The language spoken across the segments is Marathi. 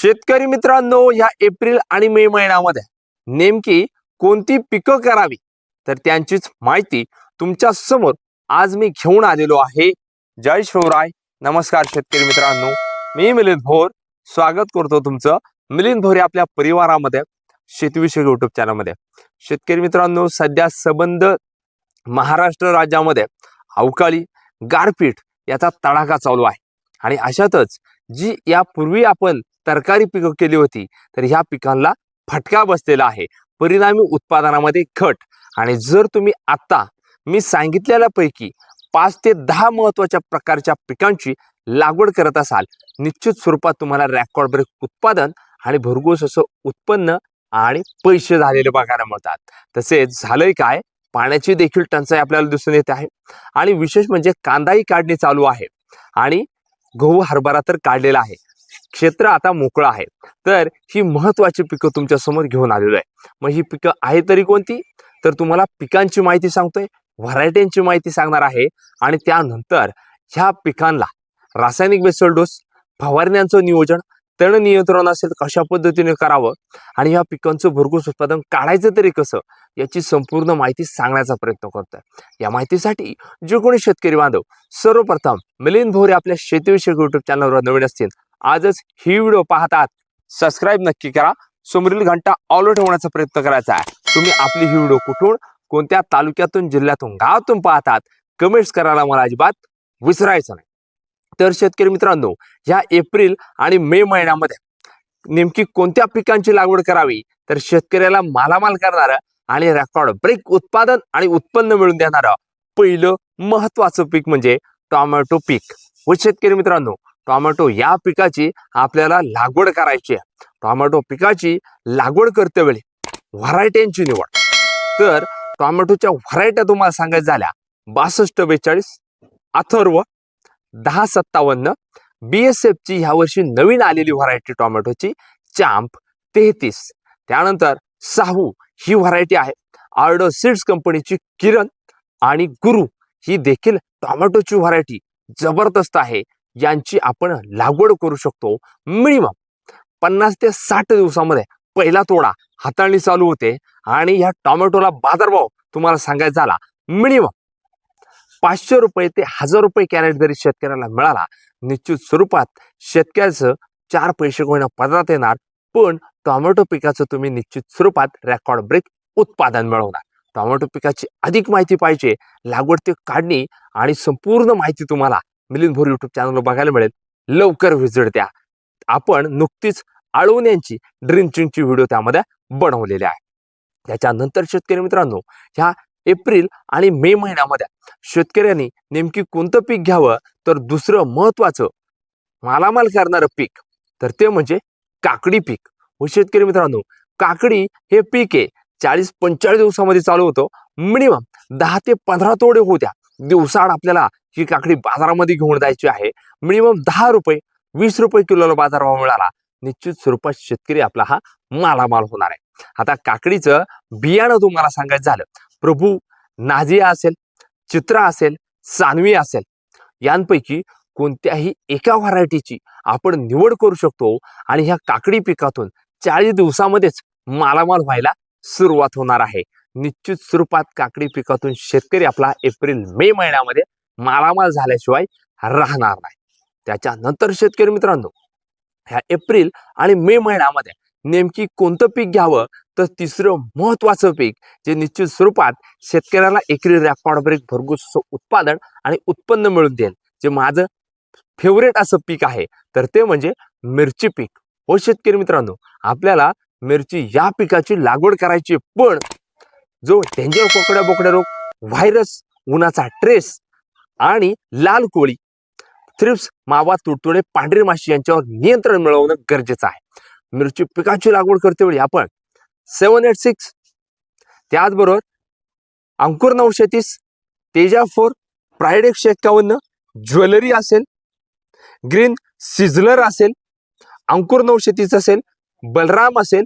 शेतकरी मित्रांनो या एप्रिल आणि मे महिन्यामध्ये नेमकी कोणती पिकं करावी? तर त्यांचीच माहिती तुमच्यासमोर आज मी घेऊन आलेलो आहे. जय शिवराय. नमस्कार शेतकरी मित्रांनो. मी मिलिंद भोर. स्वागत करतो तुमचं मिलिंद भोर या आपल्या परिवारामध्ये शेतीविषयक युट्यूब चॅनलमध्ये शेतकरी मित्रांनो सध्या सबंध महाराष्ट्र राज्यामध्ये अवकाळी गारपीट याचा तडाखा चालू आहे. आणि अशातच जी यापूर्वी आपण तरकारी पिकं केली होती तर ह्या पिकांना फटका बसलेला आहे. परिणामी उत्पादनामध्ये घट. आणि जर तुम्ही आता मी सांगितलेल्यापैकी पाच ते दहा महत्त्वाच्या प्रकारच्या पिकांची लागवड करत असाल निश्चित स्वरूपात तुम्हाला रेकॉर्ड ब्रेक उत्पादन आणि भरघोस असं उत्पन्न आणि पैसे झालेले बघायला मिळतात. तसेच झालंय काय? पाण्याची देखील टंचाई आपल्याला दिसून येते आहे. आणि विशेष म्हणजे कांदाही काढणी चालू आहे. आणि गहू हरभरा तर काढलेला आहे. क्षेत्र आता मोकळं आहे. तर ही महत्वाची पिकं तुमच्यासमोर घेऊन आलेलो आहे. मग ही पिकं आहे तरी कोणती? तर तुम्हाला पिकांची माहिती सांगतोय व्हरायटींची माहिती सांगणार आहे आणि त्यानंतर ह्या पिकांना रासायनिक बेसल डोस फवारण्यांचं नियोजन तण नियंत्रण असेल कशा पद्धतीने करावं आणि ह्या पिकांचं भरघोस उत्पादन काढायचं तरी कसं याची संपूर्ण माहिती सांगण्याचा प्रयत्न करतोय. या माहितीसाठी जे कोणी शेतकरी बांधव सर्वप्रथम मिलिंद भोरे आपल्या शेतीविषयक युट्यूब चॅनलवर नवीन असतील आजच ही व्हिडिओ पाहतात. सबस्क्राईब नक्की करा. समोरील घंटा ऑलो ठेवण्याचा प्रयत्न करायचा आहे. तुम्ही आपली ही व्हिडिओ कुठून कोणत्या तालुक्यातून जिल्ह्यातून गावातून पाहतात कमेंट्स करायला मला अजिबात विसरायचं नाही. तर शेतकरी मित्रांनो ह्या एप्रिल आणि मे महिन्यामध्ये नेमकी कोणत्या पिकांची लागवड करावी? तर शेतकऱ्याला मालामाल करणारं आणि रेकॉर्ड ब्रेक उत्पादन आणि उत्पन्न मिळवून देणारं पहिलं महत्वाचं पीक म्हणजे टोमॅटो पीक. व शेतकरी मित्रांनो टोमॅटो या पिकाची आपल्याला लागवड करायची आहे. टोमॅटो पिकाची लागवड करते वेळी व्हरायट्यांची निवड. तर टोमॅटोच्या व्हरायट्या तुम्हाला सांगायचं झाल्या बासष्ट बेचाळीस अथर्व दहा सत्तावन्न बी एस एफची ह्या वर्षी नवीन आलेली व्हरायटी टोमॅटोची चांप तेहतीस. त्यानंतर साहू ही व्हरायटी आहे. आर्डो सीड्स कंपनीची किरण आणि गुरु ही देखील टोमॅटोची व्हरायटी जबरदस्त आहे. यांची आपण लागवड करू शकतो मिनिमम पन्नास ते साठ दिवसामध्ये. पहिला तोडा हाताळणी चालू होते आणि ह्या टोमॅटोला बाजारभाव तुम्हाला सांगायचा झाला मिनिमम पाचशे रुपये ते हजार रुपये कॅरेट जरी शेतकऱ्याला मिळाला निश्चित स्वरूपात शेतकऱ्याचं चार पैसे होईना पदरात येणार पण टोमॅटो पिकाचं तुम्ही निश्चित स्वरूपात रेकॉर्ड ब्रेक उत्पादन मिळवणार. टोमॅटो पिकाची अधिक माहिती पाहिजे लागवड ते काढणी आणि संपूर्ण माहिती तुम्हाला मिलिंद भोर युट्यूब चॅनलवर बघायला मिळेल. लवकर व्हिजिट द्या. आपण नुकतीच आळवून यांची ड्रिंचिंगची व्हिडिओ त्यामध्ये बनवलेली आहे. त्याच्यानंतर शेतकरी मित्रांनो ह्या एप्रिल आणि मे महिन्यामध्ये शेतकऱ्यांनी नेमकी कोणतं पीक घ्यावं? तर दुसरं महत्वाचं मालामाल करणारं पीक. तर ते म्हणजे काकडी पीक. हो शेतकरी मित्रांनो काकडी हे पीक आहे. चाळीस पंचेचाळीस दिवसामध्ये चालू होतं. मिनिमम दहा ते पंधरा तोडे होत्या. दिवसाआड आपल्याला ही काकडी बाजारामध्ये घेऊन जायची आहे. मिनिमम दहा रुपये वीस रुपये किलोला बाजारभाव मिळाला. निश्चित स्वरूपात शेतकरी आपला हा मालामाल होणार आहे. आता काकडीचं बियाणं तुम्हाला सांगायचं झालं. प्रभू नाझिया असेल चित्रा असेल सानवी असेल यांपैकी कोणत्याही एका व्हरायटीची आपण निवड करू शकतो आणि ह्या काकडी पिकातून चाळीस दिवसामध्येच मालामाल व्हायला सुरुवात होणार आहे. निश्चित स्वरूपात काकडी पिकातून शेतकरी आपला एप्रिल मे महिन्यामध्ये मालामाल झाल्याशिवाय राहणार नाही. त्याच्यानंतर शेतकरी मित्रांनो ह्या एप्रिल आणि मे महिन्यामध्ये नेमकी कोणतं पीक घ्यावं? तर तिसरं महत्वाचं पीक जे निश्चित स्वरूपात शेतकऱ्याला एकरी रेकॉर्ड ब्रेक भरघोस असं उत्पादन आणि उत्पन्न मिळून देईल. जे माझं फेवरेट असं पीक आहे तर ते म्हणजे मिरची पीक. हो शेतकरी मित्रांनो आपल्याला मिरची या पिकाची लागवड करायची पण जो डेंजर कोकड्या बोकड्या रोग व्हायरस उन्हाचा ट्रेस आणि लाल कोळी थ्रिप्स मावा तुडतुडे पांढरी माशी यांच्यावर नियंत्रण मिळवणं गरजेचं आहे. मिरची पिकाची लागवड करतेवेळी आपण सेवन एट सिक्स त्याचबरोबर अंकुर नऊशे तीस तेजा फोर प्राईड एकशे एक्कावन्न ज्वेलरी असेल ग्रीन सिझलर असेल अंकुर नऊशे तीस असेल बलराम असेल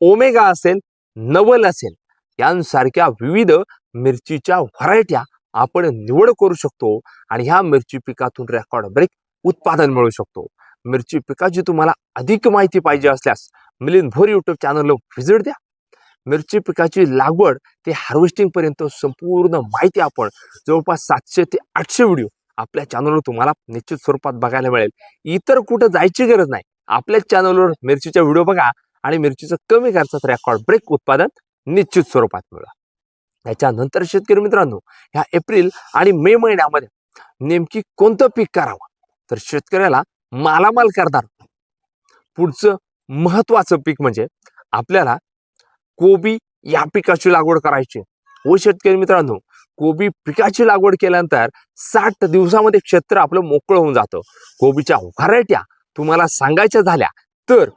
ओमेगा असेल नवल असेल. यांसारख्या विविध मिरचीच्या व्हरायट्या आपण निवड करू शकतो आणि ह्या मिरची पिकातून रेकॉर्ड ब्रेक उत्पादन मिळू शकतो. मिरची पिकाची तुम्हाला अधिक माहिती पाहिजे असल्यास मिलिंद भोर युट्यूब चॅनलला व्हिजिट द्या. मिरची पिकाची लागवड ते हार्वेस्टिंग पर्यंत संपूर्ण माहिती आपण जवळपास सातशे ते आठशे व्हिडिओ आपल्या चॅनलवर तुम्हाला निश्चित स्वरूपात बघायला मिळेल. इतर कुठं जायची गरज नाही. आपल्याच चॅनलवर मिरचीचा व्हिडिओ बघा आणि मिरचीचं कमी खर्चात रेकॉर्ड ब्रेक उत्पादन निश्चित स्वरूपात मिळवा याच्यानंतर शेतकरी मित्रांनो ह्या एप्रिल आणि मे महिन्यामध्ये नेमकी कोणतं पीक करावं? तर शेतकऱ्याला मालामाल करणार. पुढचं महत्वाचं पीक म्हणजे आपल्याला कोबी या पिकाची लागवड करायची. हो शेतकरी मित्रांनो कोबी पिकाची लागवड केल्यानंतर साठ दिवसामध्ये क्षेत्र आपलं मोकळं होऊन जातं. कोबीच्या व्हरायट्या तुम्हाला सांगायच्या झाल्या तर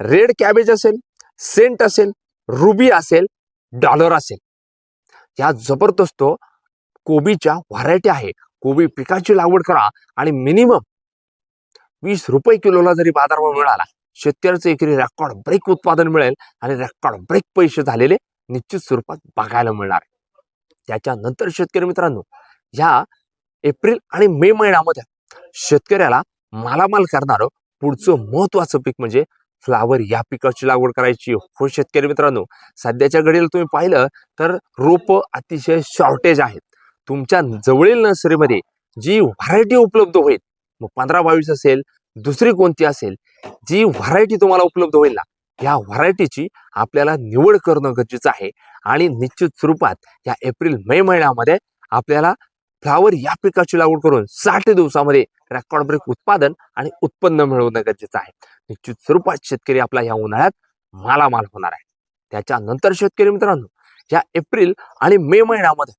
रेड कॅबेज असेल सेंट असेल रुबी असेल डॉलर असेल. या जबरदस्त कोबीच्या व्हरायटी आहे. कोबी पिकाची लागवड करा आणि मिनिमम वीस रुपये किलोला जरी बाजारभाव मिळाला शेतकऱ्याचं एकरी रेकॉर्ड ब्रेक उत्पादन मिळेल आणि रेकॉर्ड ब्रेक पैसे झालेले निश्चित स्वरूपात बघायला मिळणार. त्याच्यानंतर शेतकरी मित्रांनो ह्या एप्रिल आणि मे महिन्यामध्ये शेतकऱ्याला मालामाल करणारं पुढचं महत्वाचं पीक म्हणजे फ्लावर या पिकाची लागवड करायची. हो शेतकरी मित्रांनो सध्याच्या घडीला तुम्ही पाहिलं तर रोपं अतिशय शॉर्टेज आहेत. तुमच्या जवळील नर्सरीमध्ये जी व्हरायटी उपलब्ध होईल मग पंधरा बावीस असेल दुसरी कोणती असेल जी व्हरायटी तुम्हाला उपलब्ध होईल ना या व्हरायटीची आपल्याला निवड करणं गरजेचं आहे. आणि निश्चित स्वरूपात या एप्रिल मे महिन्यामध्ये आपल्याला फ्लावर या पिकाची लागवड करून साठ दिवसामध्ये रेकॉर्ड ब्रेक उत्पादन आणि उत्पन्न मिळवणं गरजेचं आहे. निश्चित स्वरूपात शेतकरी आपला या उन्हाळ्यात मालामाल होणार आहे. त्याच्यानंतर शेतकरी मित्रांनो या एप्रिल आणि मे महिन्यामध्ये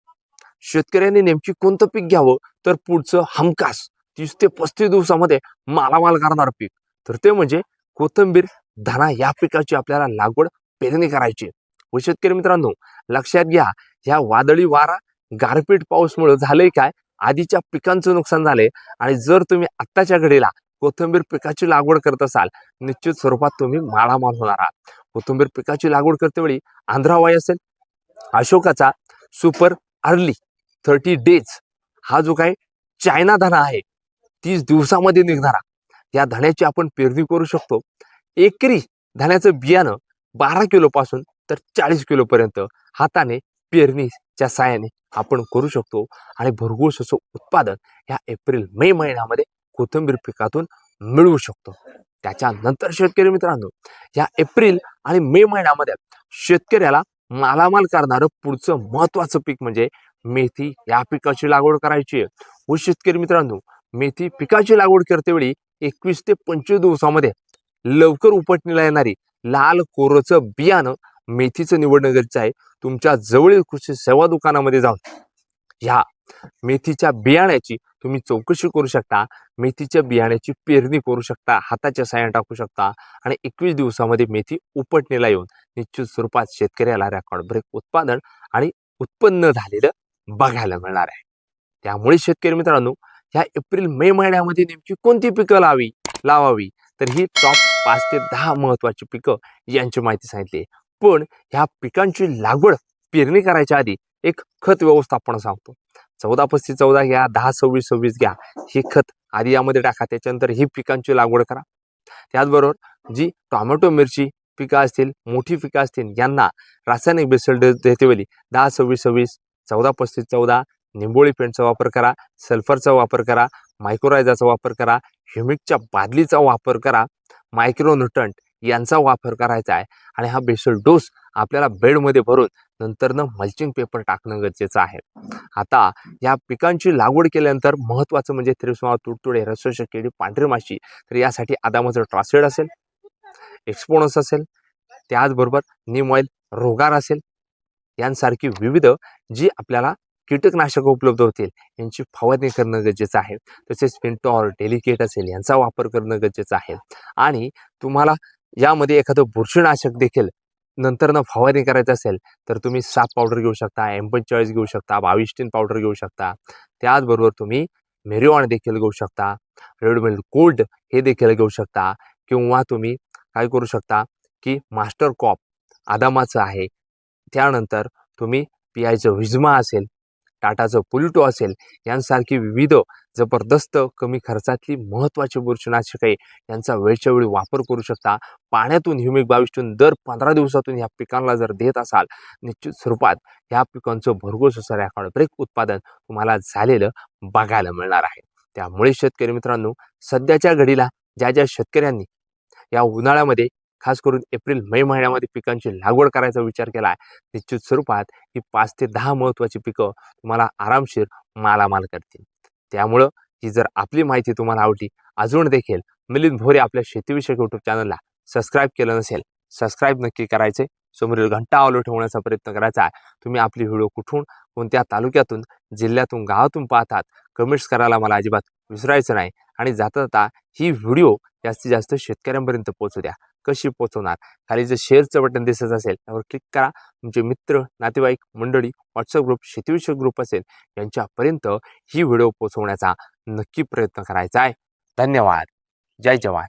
शेतकऱ्यांनी नेमकी कोणतं पीक घ्यावं? तर पुढचं हमखास तीस ते पस्तीस दिवसामध्ये मालामाल करणार पीक. तर ते म्हणजे कोथंबीर धना या पिकाची आपल्याला लागवड पेरणी करायची व शेतकरी मित्रांनो लक्षात घ्या ह्या वादळी वारा गारपीट पाऊसमुळे झालंय काय? आधीच्या पिकांचं नुकसान झालंय. आणि जर तुम्ही आत्ताच्या घडीला कोथिंबीर पिकाची लागवड करत असाल निश्चित स्वरूपात तुम्ही माळामाल होणार आहात. कोथिंबीर पिकाची लागवड करते वेळी आंध्रावाई असेल अशोकाचा सुपर अर्ली थर्टी डेज हा जो काही चायना धना आहे तीस दिवसामध्ये निघणारा. या धण्याची आपण पेरणी करू शकतो. एकरी धण्याचं बियाणं बारा किलोपासून तर चाळीस किलोपर्यंत हाताने पेरणीच्या साहाय्याने आपण करू शकतो. आणि भरघोस असं उत्पादन या एप्रिल मे महिन्यामध्ये कोथिंबीर पिकातून मिळवू शकतो. त्याच्यानंतर शेतकरी मित्रांनो या एप्रिल आणि मे महिन्यामध्ये शेतकऱ्याला मालामाल करणारं पुढचं महत्वाचं पीक म्हणजे मेथी. या पिकाची लागवड करायची आहे. व शेतकरी मित्रांनो मेथी पिकाची लागवड करतेवेळी एकवीस ते पंचवीस दिवसामध्ये लवकर उपटणीला येणारी लाल कोरचं बियाणं मेथीचं निवडणं गरजेचं आहे. तुमच्या जवळील कृषी सेवा दुकानामध्ये जाऊन ह्या मेथीच्या बियाण्याची तुम्ही चौकशी करू शकता. मेथीच्या बियाण्याची पेरणी करू शकता. हाताच्या साह्या टाकू शकता. आणि एकवीस दिवसामध्ये मेथी उपटणीला येऊन निश्चित स्वरूपात शेतकऱ्याला रेकॉर्ड ब्रेक उत्पादन आणि उत्पन्न झालेलं बघायला मिळणार आहे. त्यामुळे शेतकरी मित्रांनो ह्या एप्रिल मे महिन्यामध्ये नेमकी कोणती पिकं लावी लावावी? तर ही टॉप पाच ते दहा महत्वाची पिकं यांची माहिती सांगितली पण ह्या पिकांची लागवड पेरणी करायच्या आधी एक खत व्यवस्थापन सांगतो. चौदा पस्तीस चौदा घ्या दहा सव्वीस सव्वीस घ्या. हे खत आधी यामध्ये टाका त्याच्यानंतर ही पिकांची लागवड करा. त्याचबरोबर जी टोमॅटो मिरची पिकं असतील मोठी पिकं असतील यांना रासायनिक बेसल डोस वेळी दहा सव्वीस सव्वीस चौदा पस्तीस चौदा निंबोळी पेंटचा वापर करा सल्फरचा वापर करा मायक्रोरायझाचा वापर करा ह्युमिकच्या बादलीचा वापर करा मायक्रोन्युटंट यांचा वापर करायचा आहे. आणि हा बेसल डोस आपल्याला बेडमध्ये भरून नंतरनं मल्चिंग पेपर टाकणं गरजेचं आहे. आता या पिकांची लागवड केल्यानंतर महत्त्वाचं म्हणजे थ्रिप्समा तुडतुडे रसोश केळी पांढरी माशी तर यासाठी आदामाचं ट्रासेड असेल एक्सपोनस असेल त्याचबरोबर निम ऑइल रोगार असेल यांसारखी विविध जी आपल्याला कीटकनाशकं उपलब्ध होतील यांची फवारणी करणं गरजेचं आहे. तसेच पिंटॉर डेलिकेट असेल यांचा वापर करणं गरजेचं आहे. आणि तुम्हाला यामध्ये एखादं बुरशीनाशक देखील नंतरनं फवारणी करायचं असेल तर तुम्ही साप पावडर घेऊ शकता एम पंचेचाळीस घेऊ शकता बाविस्टीन पावडर घेऊ शकता. त्याचबरोबर तुम्ही मेरिऑन देखील घेऊ शकता रेडमिल्ड कोल्ड हे देखील घेऊ शकता किंवा तुम्ही काय करू शकता की मास्टर कॉप आदामाचं आहे. त्यानंतर तुम्ही पी आयचं विजमा असेल टाटाचं पुलटो असेल यांसारखी विविध जबरदस्त कमी खर्चातली महत्त्वाची बुरशीनाशके यांचा वेळच्या वेळी वापर करू शकता. पाण्यातून ह्युमिक बाविष्टून दर पंधरा दिवसातून ह्या पिकांना जर देत असाल निश्चित स्वरूपात ह्या पिकांचं भरघोस असं रेकॉर्ड उत्पादन तुम्हाला झालेलं बघायला मिळणार आहे. त्यामुळे शेतकरी मित्रांनो सध्याच्या घडीला ज्या ज्या शेतकऱ्यांनी या उन्हाळ्यामध्ये खास करून एप्रिल मे महिन्यामध्ये पिकांची लागवड करायचा विचार केला आहे निश्चित स्वरूपात ही पाच ते दहा महत्त्वाची पिकं तुम्हाला आरामशीर मालामाल करतील. त्यामुळं ही जर आपली माहिती तुम्हाला आवडली अजून देखील मिलिंद भोरे आपल्या शेतीविषयक यूट्यूब चॅनलला सबस्क्राईब केलं नसेल सबस्क्राईब नक्की करायचे समोरील घंटा ऑलो ठेवण्याचा प्रयत्न करायचा आहे. तुम्ही आपली व्हिडिओ कुठून कोणत्या तालुक्यातून जिल्ह्यातून गावातून पाहतात कमेंट्स करायला मला अजिबात विसरायचं नाही. आणि जाता जाता ही व्हिडिओ जास्तीत जास्त शेतकऱ्यांपर्यंत पोहोचू द्या. कशी पोहोचवणार? खाली जे शेअरचं बटन दिसत असेल त्यावर क्लिक करा. तुमचे मित्र नातेवाईक मंडळी व्हॉट्सअप ग्रुप शेतीविषयक ग्रुप असेल यांच्यापर्यंत ही व्हिडिओ पोहोचवण्याचा नक्की प्रयत्न करायचा आहे. धन्यवाद. जय जवान.